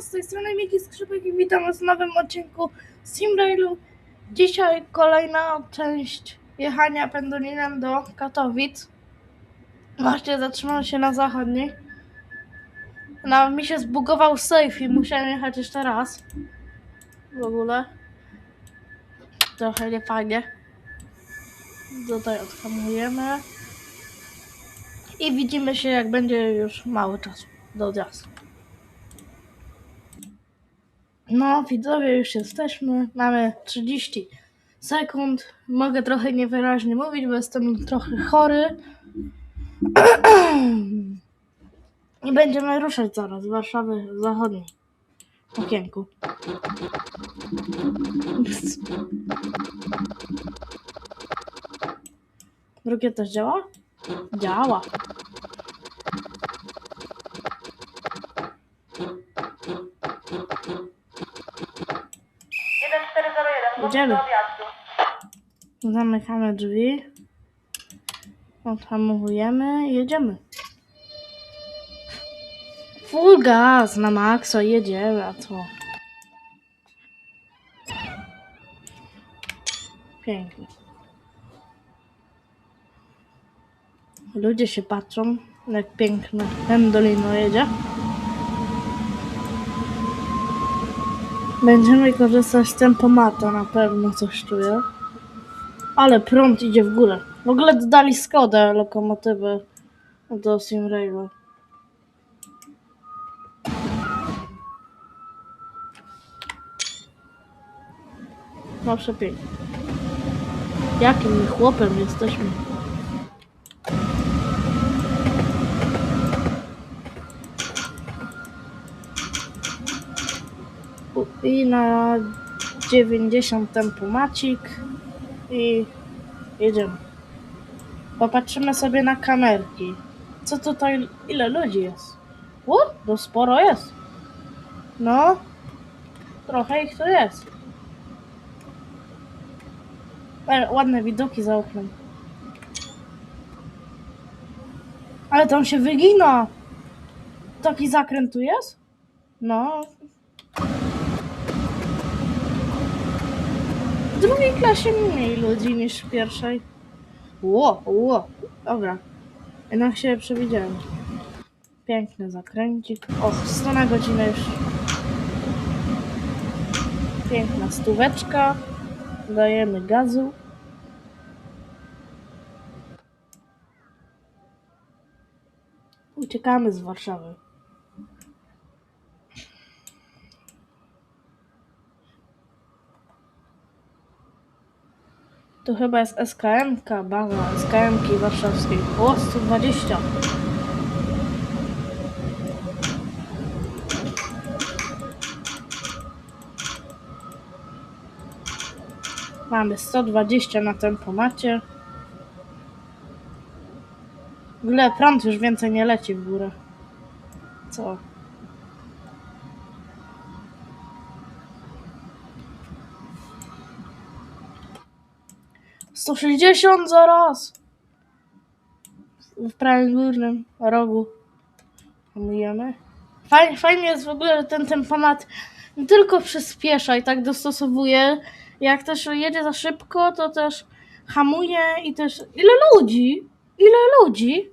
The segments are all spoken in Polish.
Z tej strony Miki Skrzypek i witam w nowym odcinku Simrailu. Dzisiaj kolejna część jechania pendolinem do Katowic. Właśnie zatrzymałem się na zachodniej. No, mi się zbugował safe i musiałem jechać jeszcze raz. W ogóle. Trochę nie fajnie. Tutaj odhamujemy. I widzimy się jak będzie już mały czas do odjazdu. No, widzowie, już jesteśmy. Mamy 30 sekund. Mogę trochę niewyraźnie mówić, bo jestem trochę chory. I będziemy ruszać zaraz z Warszawy Zachodniej. Okienku. Drugie też działa? Działa. Idziemy. Zamykamy drzwi. Odhamowujemy i jedziemy. Full gas na maksa, jedziemy, a co? Pięknie. Ludzie się patrzą, jak piękne pendolino jedzie. Będziemy korzystać z tempomatu, na pewno coś czuję. Ale prąd idzie w górę. W ogóle dodali Skodę lokomotywy do Simrailu. No przepięknie. Jakim chłopem jesteśmy. I na 90 tempomacik i jedziemy. Popatrzymy sobie na kamerki. Co tutaj, ile ludzi jest? O, to sporo jest. No, trochę ich tu jest. Ale ładne widoki za oknem. Ale tam się wygina. Taki zakręt tu jest? No. W drugiej klasie mniej ludzi niż w pierwszej. Ło, ło. Dobra. Jednak się przewidziałem. Piękny zakręcik. O, 100 na godzinę już. Piękna stóweczka. Dajemy gazu. Uciekamy z Warszawy. To chyba jest SKM-ka, baza SKM-ki warszawskiej. O, 120. Mamy 120 na tempomacie. W ogóle prąd już więcej nie leci w górę. Co? Sto sześćdziesiąt zaraz! W prawym górnym rogu. Hamujemy. Fajnie, fajnie jest w ogóle, że ten tempomat nie tylko przyspiesza i tak dostosowuje. Jak też jedzie za szybko, to też hamuje i też... Ile ludzi? Ile ludzi?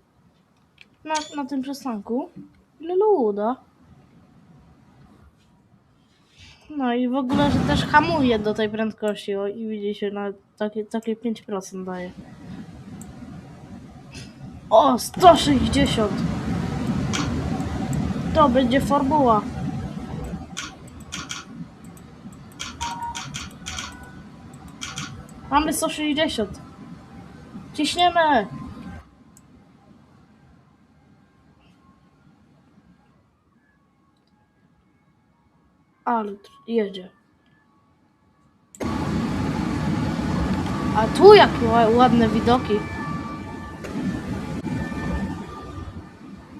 Na, na tym przystanku? Ile luda? No i w ogóle, że też hamuje do tej prędkości. O, i widzicie, na takie, takie 5% daje. O, 160! To będzie formuła. Mamy 160. Ciśniemy! Ale jedzie. A tu jakie ła- ładne widoki.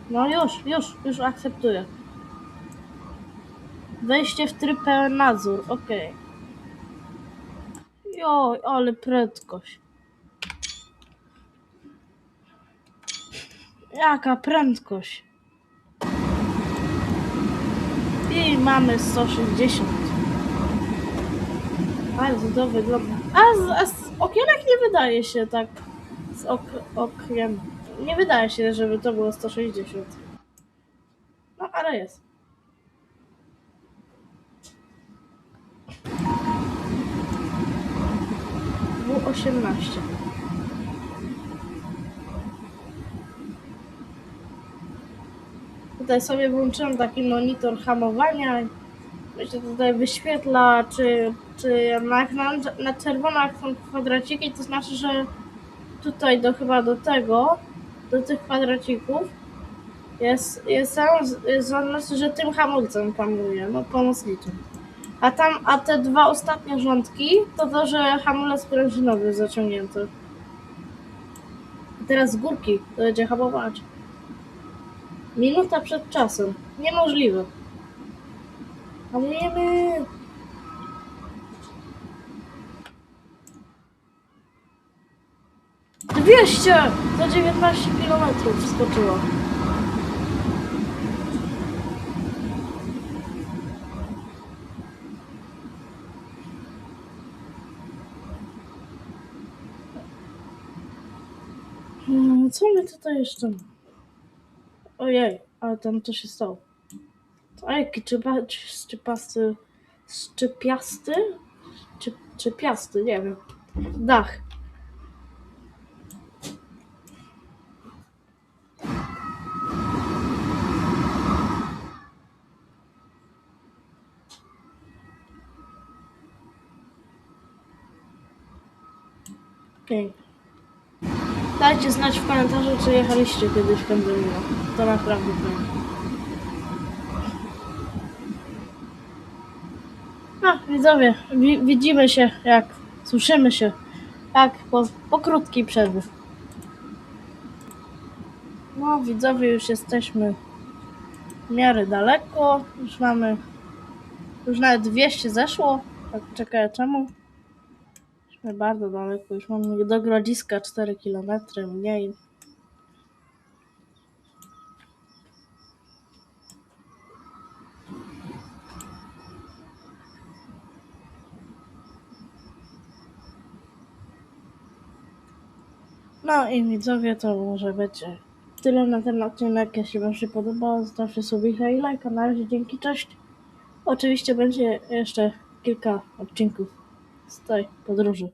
No już, już, już akceptuję. Wejście w tryb pełen nadzór, okej. Joj, ale prędkość. Jaka prędkość. I mamy 160. Bardzo to wygląda. A a okienek nie wydaje się tak. Z ok, okiem. Nie wydaje się, żeby to było 160. No, ale jest. W18. Tutaj sobie włączyłem taki monitor hamowania. Się tutaj wyświetla, czy, czy na, na, czerwono jak są kwadraciki, to znaczy, że tutaj do chyba do tego, do tych kwadracików jest, jest, znaczy, że tym hamulcem hamuje, no pomocniczym. A tam, a te dwa ostatnie rządki, to to, że hamulec prężynowy jest zaciągnięty. Teraz z górki to będzie hamować. Minuta przed czasem. Niemożliwe. Hamujemy. Dwieście! Za 19 km wskoczyło. Hmm, Co my tutaj jeszcze? Ojej, ale tam to się stało. Ej, czypa, szczypasty, szczypiasty? Czy, czypiasty, nie wiem. Dach. Pięknie. Dajcie znać w komentarzu, czy jechaliście kiedyś w Kędzymino. To naprawdę fajnie. No, widzowie, wi- widzimy się, jak słyszymy się, jak po, po krótkiej przerwie. No, widzowie, już jesteśmy w miarę daleko. Już mamy, już nawet 200 zeszło. Tak, czekaj, czemu? Jesteśmy bardzo daleko, już mamy do Grodziska 4 km mniej. No i widzowie, to może będzie tyle na ten odcinek. Jeśli Wam się podobało, zostawcie sobie i lajka. Na razie, dzięki, cześć. Oczywiście będzie jeszcze kilka odcinków z tej podróży.